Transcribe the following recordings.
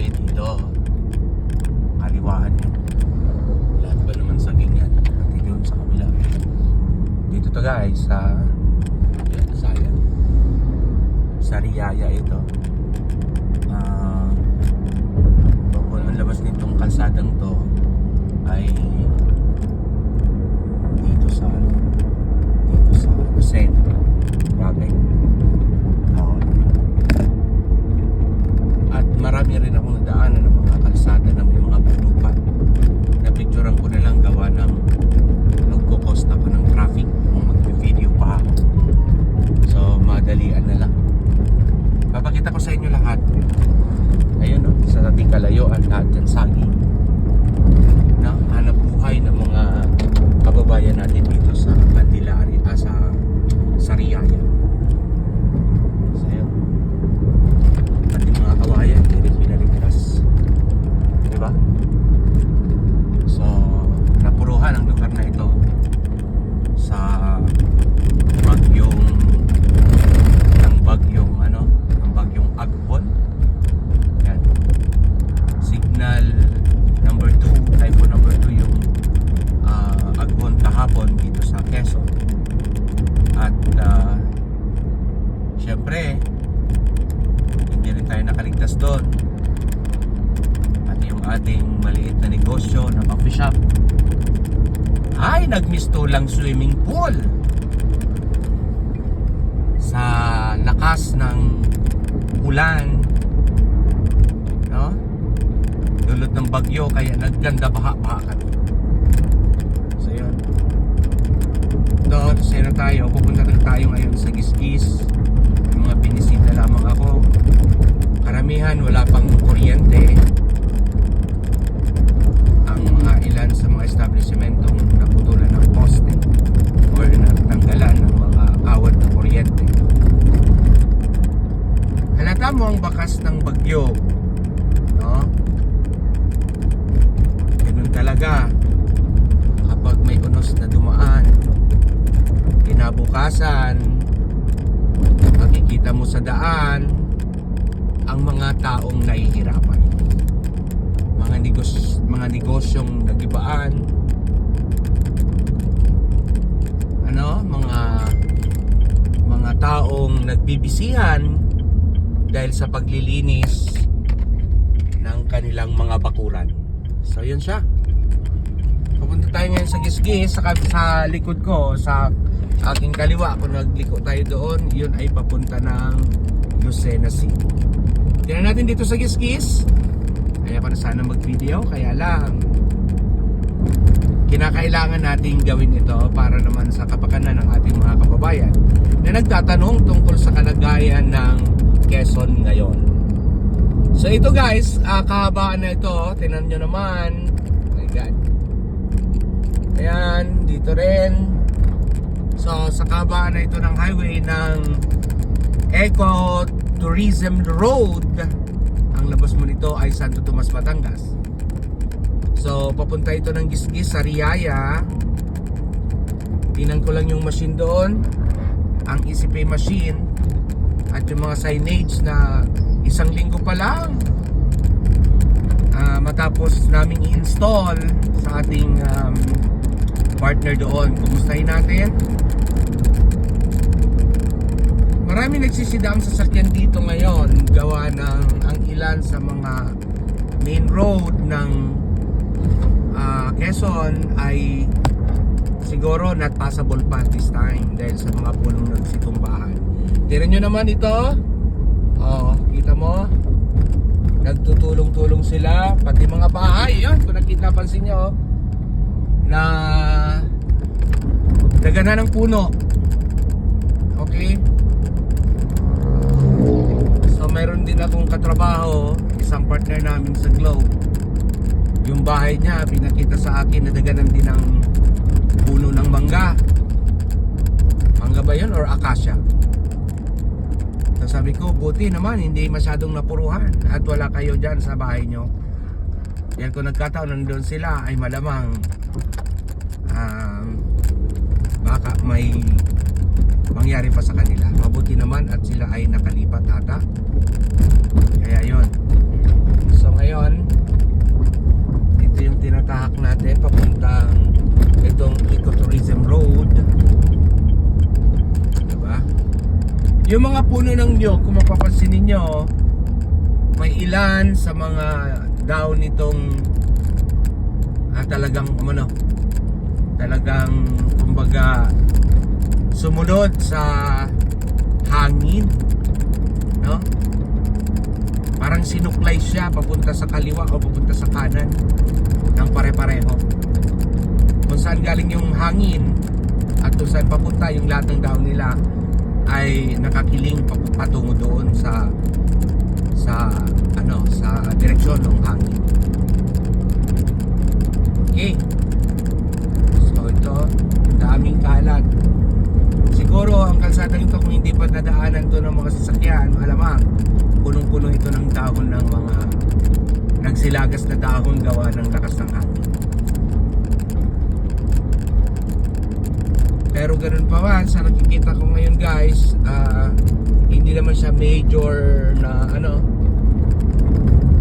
tabi dito. Kaliwaan yun. Lahat ba naman sa ganyan? Pati doon sa kabila. Dito to guys, sa... Yan, Sayang. Sa Riyaya ito. Ah... Uh, ang labas nitong kalsadang to ay dito sa ano, dito sa Lucena bagay Oo. at marami rin akong nadaanan ng mga kalsada na may mga bulupan na picturean ko na lang gawa ng nagko-cost ako ng traffic kung mag-video pa ako so madalian na lang papakita ko sa inyo lahat ayun no, sa ating kalayuan lahat dyan saging na hanap buhay ng mga kababayan natin dito sa Candelaria, ah, sa Sariaya. So yun. Pati mga kawayan, hindi rin pinaligtas. Di ba? So, napuruhan ang lugar na ito sa bagyong ng bagyong ano, ng bagyong Agbon. Yan. Signal number 2, typhoon number 2 yung uh, Agbon kahapon dito sa Quezon. At uh, syempre, hindi rin tayo nakaligtas doon. At yung ating maliit na negosyo na coffee shop ay nagmistulang swimming pool. Sa lakas ng ulan no? dulot ng bagyo kaya nagganda baha-baha kami so yun. Doon sa na tayo pupunta tayo ngayon sa Gisgis mga binisita lamang ako karamihan wala pang kuryente. Ang mga ilan sa mga establishmentong naputulan ng poste or natanggalan ng mga kawad na kuryente. Halata mo ang bakas ng bagyo no? ganun talaga. Kapag may unos na dumaan kinabukasan makikita mo sa daan ang mga taong nahihirapan mga negos mga negosyong nagibaan ano mga mga taong nagbibisihan dahil sa paglilinis ng kanilang mga bakuran. So yun siya. Pupunta tayo ngayon sa Gisgis sa, sa likod ko sa aking kaliwa kung nagliko tayo doon yun ay papunta ng Lucena City. Tingnan natin dito sa Gisgis. Kaya pa na sana mag-video kaya lang kinakailangan nating gawin ito para naman sa kapakanan ng ating mga kababayan na nagtatanong tungkol sa kalagayan ng Quezon ngayon. So ito guys, uh, kahabaan na ito, tinan nyo naman. Oh my God. Ayan, dito rin. So sa kahabaan na ito ng highway ng Eco Tourism Road, ang labas mo nito ay Santo Tomas, Batangas. So, papunta ito ng Gisgis sa Riyaya. Tinan ko lang yung machine doon. Ang EasyPay machine. At yung mga signage na isang linggo pa lang. ah, matapos naming i-install sa ating um, partner doon. Kumustahin natin? Marami nagsisidaang sasakyan dito ngayon gawa ng ang ilan sa mga main road ng ah, Quezon ay siguro not passable pa this time dahil sa mga punong nagsitumbahan. Tira nyo naman ito. Oh, kita mo? Nagtutulong-tulong sila, pati mga bahay. Yan, kung nakita pansin nyo, na dagana ng puno. Okay? So, meron din akong katrabaho, isang partner namin sa Globe. Yung bahay niya pinakita sa akin na daganan din ng puno ng mangga. Mangga ba yun or akasya so sabi ko buti naman hindi masyadong napuruhan at wala kayo dyan sa bahay nyo yan kung nagkataon nandun sila ay malamang um, baka may mangyari pa sa kanila. Mabuti naman at sila ay nakalipat ata. Kaya yon So ngayon, ito yung tinatahak natin papuntang itong ecotourism road. Diba? Yung mga puno ng nyo, kung mapapansin ninyo, may ilan sa mga daw nitong ah, talagang umano talagang kumbaga sumunod sa hangin no Parang sinuklay siya papunta sa kaliwa o papunta sa kanan ng pare-pareho. Kung saan galing yung hangin at kung saan papunta yung lahat ng daon nila ay nakakiling patungo doon sa sa ano sa direksyon ng hangin. Okay. So ito, daming kalat. Siguro ang kalsadang ito kung hindi pa dadaanan to ng mga sasakyan, malamang punong-puno ito ng dahon ng mga nagsilagas na dahon gawa ng lakas ng hangin. Pero ganun pa man, sa nakikita ko ngayon guys, ah, hindi naman siya major na ano,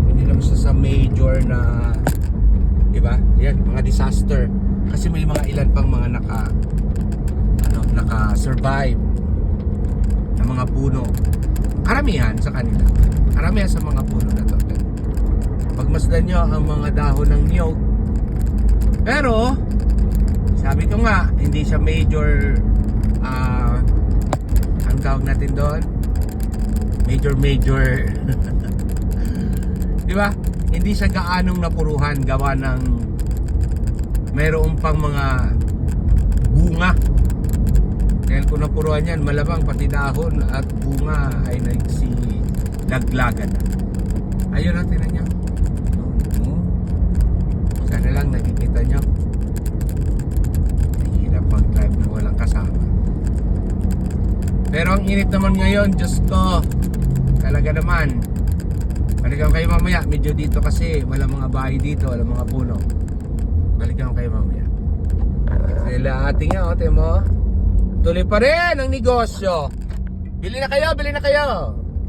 hindi naman siya sa major na, di ba? Yan, mga disaster. Kasi may mga ilan pang mga naka, naka-survive na mga puno. Karamihan sa kanila. Karamihan sa mga puno na to. Pagmasdan nyo ang mga dahon ng niyog. Pero, sabi ko nga, hindi siya major ah ang tawag natin doon major major di ba hindi siya gaanong napuruhan gawa ng mayroon pang mga bunga dahil kung napuruhan yan malamang pati dahon at bunga ay nagsilaglagan na ayun ang tinan nyo Hmm. sana lang nakikita nyo Hirap mag-drive na walang kasama. Pero ang init naman ngayon, Diyos ko, talaga naman. Balikan kayo mamaya, medyo dito kasi wala mga bahay dito, wala mga puno. Balikan kayo mamaya. Sila ating nga, ote mo. Tuloy pa rin ang negosyo. Bili na kayo, bili na kayo.